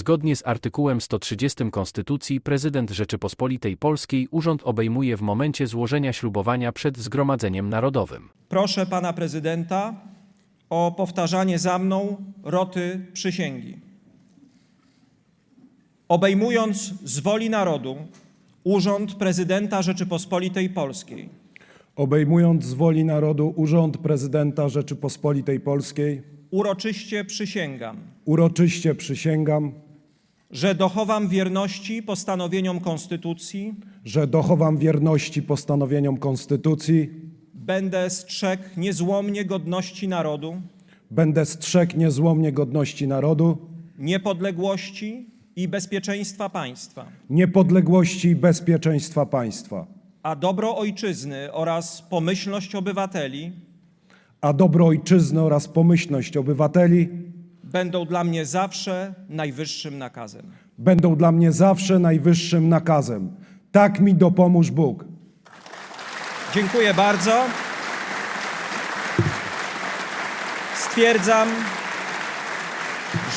Zgodnie z artykułem 130 Konstytucji prezydent Rzeczypospolitej Polskiej urząd obejmuje w momencie złożenia ślubowania przed Zgromadzeniem Narodowym. Proszę pana prezydenta o powtarzanie za mną roty przysięgi. Obejmując z woli narodu urząd prezydenta Rzeczypospolitej Polskiej, obejmując z woli narodu urząd prezydenta Rzeczypospolitej Polskiej, uroczyście przysięgam, uroczyście przysięgam, że dochowam wierności postanowieniom Konstytucji, że dochowam wierności postanowieniom Konstytucji, będę strzegł niezłomnie godności narodu, będę strzegł niezłomnie godności narodu, niepodległości i bezpieczeństwa państwa, niepodległości i bezpieczeństwa państwa, a dobro ojczyzny oraz pomyślność obywateli a dobro ojczyzny oraz pomyślność obywateli będą dla mnie zawsze najwyższym nakazem. będą dla mnie zawsze najwyższym nakazem. Tak mi dopomóż Bóg. Dziękuję bardzo. Stwierdzam,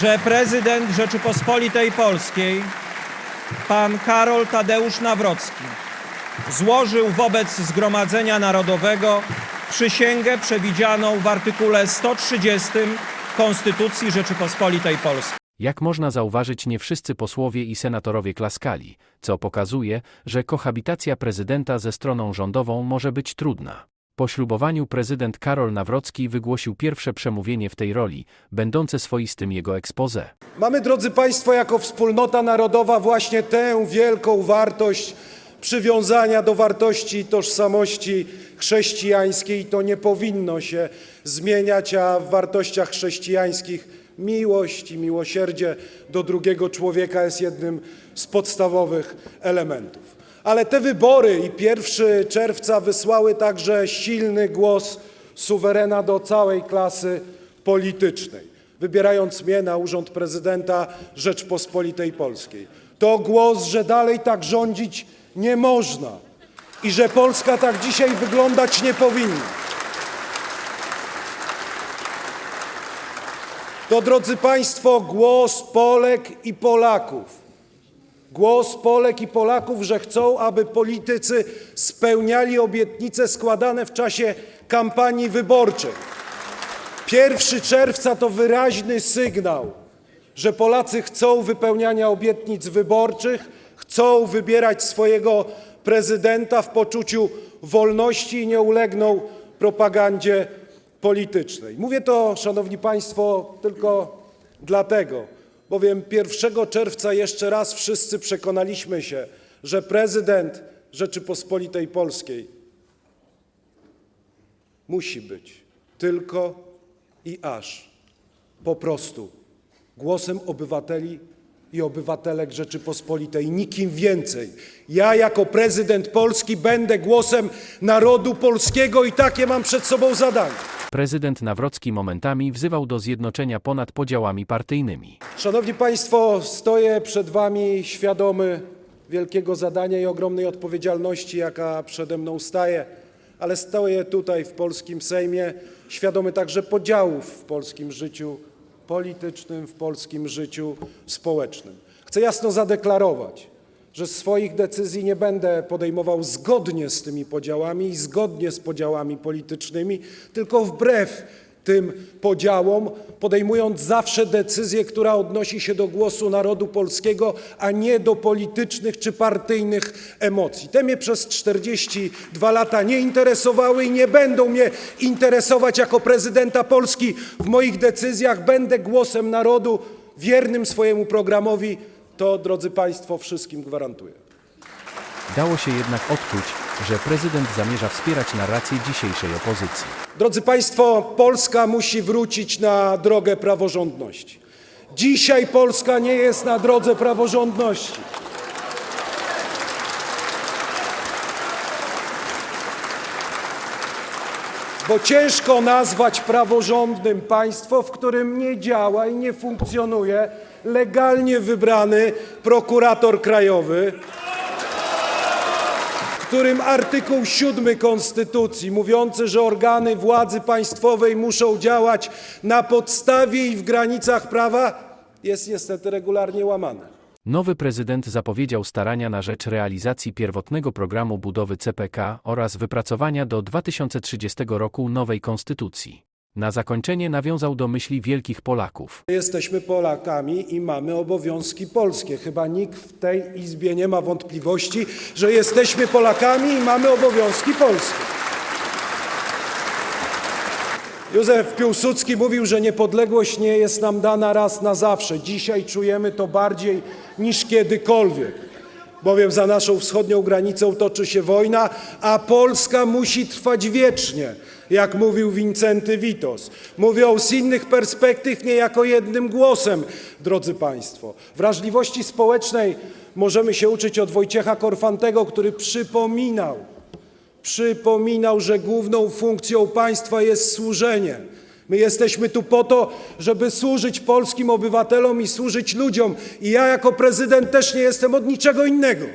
że prezydent Rzeczypospolitej Polskiej, pan Karol Tadeusz Nawrocki, złożył wobec Zgromadzenia Narodowego przysięgę przewidzianą w artykule 130 Konstytucji Rzeczypospolitej Polskiej. Jak można zauważyć, nie wszyscy posłowie i senatorowie klaskali, co pokazuje, że kohabitacja prezydenta ze stroną rządową może być trudna. Po ślubowaniu prezydent Karol Nawrocki wygłosił pierwsze przemówienie w tej roli, będące swoistym jego expose. Mamy, drodzy Państwo, jako wspólnota narodowa właśnie tę wielką wartość przywiązania do wartości tożsamości chrześcijańskiej. To nie powinno się zmieniać, a w wartościach chrześcijańskich miłość i miłosierdzie do drugiego człowieka jest jednym z podstawowych elementów. Ale te wybory i 1 czerwca wysłały także silny głos suwerena do całej klasy politycznej wybierając mnie na urząd prezydenta Rzeczpospolitej Polskiej. To głos, że dalej tak rządzić nie można i że Polska tak dzisiaj wyglądać nie powinna. To, drodzy Państwo, głos Polek i Polaków. Głos Polek i Polaków, że chcą, aby politycy spełniali obietnice składane w czasie kampanii wyborczej. 1 czerwca to wyraźny sygnał, że Polacy chcą wypełniania obietnic wyborczych, chcą wybierać swojego prezydenta w poczuciu wolności i nie ulegną propagandzie politycznej. Mówię to, Szanowni Państwo, tylko dlatego, bowiem 1 czerwca jeszcze raz wszyscy przekonaliśmy się, że prezydent Rzeczypospolitej Polskiej musi być tylko i aż po prostu głosem obywateli i obywatelek Rzeczypospolitej, nikim więcej. Ja jako prezydent Polski będę głosem narodu polskiego i takie mam przed sobą zadanie. Prezydent Nawrocki momentami wzywał do zjednoczenia ponad podziałami partyjnymi. Szanowni Państwo, stoję przed Wami świadomy wielkiego zadania i ogromnej odpowiedzialności, jaka przede mną staje, ale stoję tutaj w polskim Sejmie świadomy także podziałów w polskim życiu politycznym, w polskim życiu społecznym. Chcę jasno zadeklarować, że swoich decyzji nie będę podejmował zgodnie z tymi podziałami i zgodnie z podziałami politycznymi, tylko wbrew tym podziałom, podejmując zawsze decyzję, która odnosi się do głosu narodu polskiego, a nie do politycznych czy partyjnych emocji. Te mnie przez 42 lata nie interesowały i nie będą mnie interesować jako prezydenta Polski. W moich decyzjach będę głosem narodu, wiernym swojemu programowi. To, drodzy Państwo, wszystkim gwarantuję. Dało się jednak odczuć, że prezydent zamierza wspierać narrację dzisiejszej opozycji. Drodzy Państwo, Polska musi wrócić na drogę praworządności. Dzisiaj Polska nie jest na drodze praworządności. Bo ciężko nazwać praworządnym państwo, w którym nie działa i nie funkcjonuje legalnie wybrany prokurator krajowy, którym artykuł 7 Konstytucji mówiący, że organy władzy państwowej muszą działać na podstawie i w granicach prawa, jest niestety regularnie łamane. Nowy prezydent zapowiedział starania na rzecz realizacji pierwotnego programu budowy CPK oraz wypracowania do 2030 roku nowej konstytucji. Na zakończenie nawiązał do myśli wielkich Polaków. Jesteśmy Polakami i mamy obowiązki polskie. Chyba nikt w tej Izbie nie ma wątpliwości, że jesteśmy Polakami i mamy obowiązki polskie. Józef Piłsudski mówił, że niepodległość nie jest nam dana raz na zawsze. Dzisiaj czujemy to bardziej niż kiedykolwiek, bowiem za naszą wschodnią granicą toczy się wojna, a Polska musi trwać wiecznie, jak mówił Wincenty Witos. Mówią z innych perspektyw, nie jako jednym głosem, drodzy Państwo. Wrażliwości społecznej możemy się uczyć od Wojciecha Korfantego, który przypominał, przypominał, że główną funkcją państwa jest służenie. My jesteśmy tu po to, żeby służyć polskim obywatelom i służyć ludziom. I ja jako prezydent też nie jestem od niczego innego.